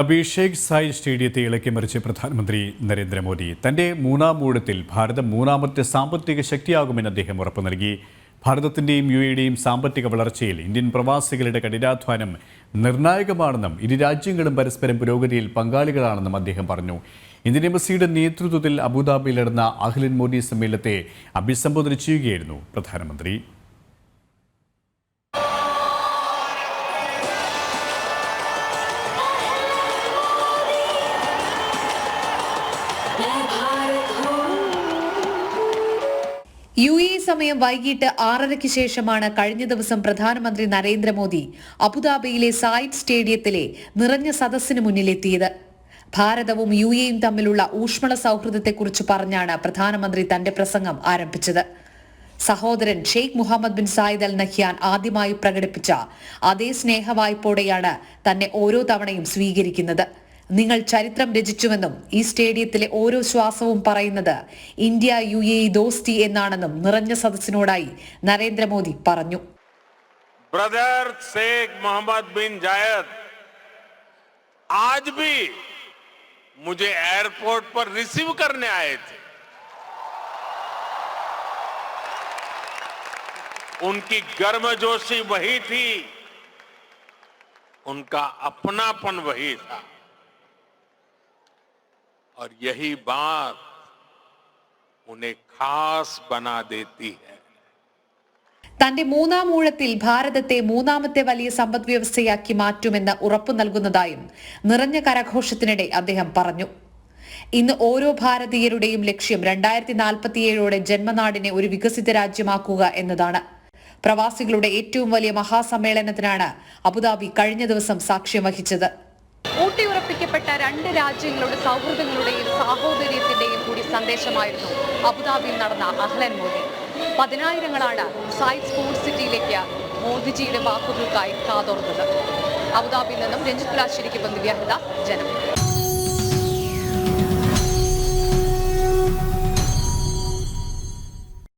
അഭിഷേക് സായ് സ്റ്റേഡിയത്തെ ഇളക്കി മറിച്ച് പ്രധാനമന്ത്രി നരേന്ദ്രമോദി തന്റെ മൂന്നാം ഊഴത്തിൽ ഭാരതം മൂന്നാമത്തെ സാമ്പത്തിക ശക്തിയാകുമെന്ന് അദ്ദേഹം ഉറപ്പു നൽകി. ഭാരതത്തിന്റെയും യു എയുടെയും സാമ്പത്തിക വളർച്ചയിൽ ഇന്ത്യൻ പ്രവാസികളുടെ കഠിനാധ്വാനം നിർണായകമാണെന്നും ഇരു രാജ്യങ്ങളും പരസ്പരം പുരോഗതിയിൽ പങ്കാളികളാണെന്നും അദ്ദേഹം പറഞ്ഞു. ഇന്ത്യൻ എംബസിയുടെ നേതൃത്വത്തിൽ അബുദാബിയിൽ നടന്ന അഖിലൻ മോദി സമ്മേളനത്തെ അഭിസംബോധന ചെയ്യുകയായിരുന്നു പ്രധാനമന്ത്രി. യു എ സമയം വൈകിട്ട് ആറരയ്ക്ക് ശേഷമാണ് കഴിഞ്ഞ ദിവസം പ്രധാനമന്ത്രി നരേന്ദ്രമോദി അബുദാബിയിലെ സായിദ് സ്റ്റേഡിയത്തിലെ നിറഞ്ഞ സദസ്സിന് മുന്നിലെത്തിയത്. ഭാരതവും യു എയും തമ്മിലുള്ള ഊഷ്മള സൗഹൃദത്തെക്കുറിച്ച് പറഞ്ഞാണ് പ്രധാനമന്ത്രി തന്റെ പ്രസംഗം ആരംഭിച്ചത്. സഹോദരൻ Sheikh Mohammed bin Zayed Al Nahyan ആദ്യമായി പ്രകടിപ്പിച്ച അതേ സ്നേഹവായ്പോടെയാണ് തന്നെ ഓരോ തവണയും സ്വീകരിക്കുന്നത്. നിങ്ങൾ ചരിത്രം രചിച്ചുവെന്നും ഈ സ്റ്റേഡിയത്തിലെ ഓരോ ശ്വാസവും പറയുന്നത് ഇന്ത്യ യു എ ദോസ്തി എന്നാണെന്നും നിറഞ്ഞ സദസ്സിനോടായി നരേന്ദ്രമോദി പറഞ്ഞു. Brother Sheikh Mohammed bin Zayed ആജ് भी मुझे एयरपोर्ट पर रिसीव करने आए थे उनकी गर्मजोशी वही थी उनका अपनापन वही था और यही बात उन्हें खास बना देती है തന്റെ മൂന്നാം ഊഴത്തിൽ ഭാരതത്തെ മൂന്നാമത്തെ വലിയ സമ്പദ് വ്യവസ്ഥയാക്കി മാറ്റുമെന്ന് ഉറപ്പു നൽകുന്നതായും നിറഞ്ഞ കരഘോഷത്തിനിടെ അദ്ദേഹം പറഞ്ഞു ഇന്ന് ഓരോ ഭാരതീയരുടെയും ലക്ഷ്യം രണ്ടായിരത്തി നാൽപ്പത്തിയേഴോടെ ജന്മനാടിനെ ഒരു വികസിത രാജ്യമാക്കുക എന്നതാണ് പ്രവാസികളുടെ ഏറ്റവും വലിയ മഹാസമ്മേളനത്തിനാണ് അബുദാബി കഴിഞ്ഞ ദിവസം സാക്ഷ്യം വഹിച്ചത് ഊട്ടിയുറപ്പിക്കപ്പെട്ട രണ്ട് രാജ്യങ്ങളുടെ സൗഹൃദങ്ങളുടെയും സാഹോദര്യത്തിന്റെയും കൂടി സന്ദേശമായിരുന്നു അബുദാബിയിൽ നടന്ന അഹ്ലൻ മോദി. പതിനായിരങ്ങളാണ് സായിദ് സ്പോർട്സ് സിറ്റിയിലേക്ക് മോദിജിയുടെ വാക്കുകൾക്കായി കാതോർന്നത്. അബുദാബിയിൽ നിന്നും രഞ്ജിത് ലാശ്ശേരിക്ക് ദിവ്യാഹിത ജനം.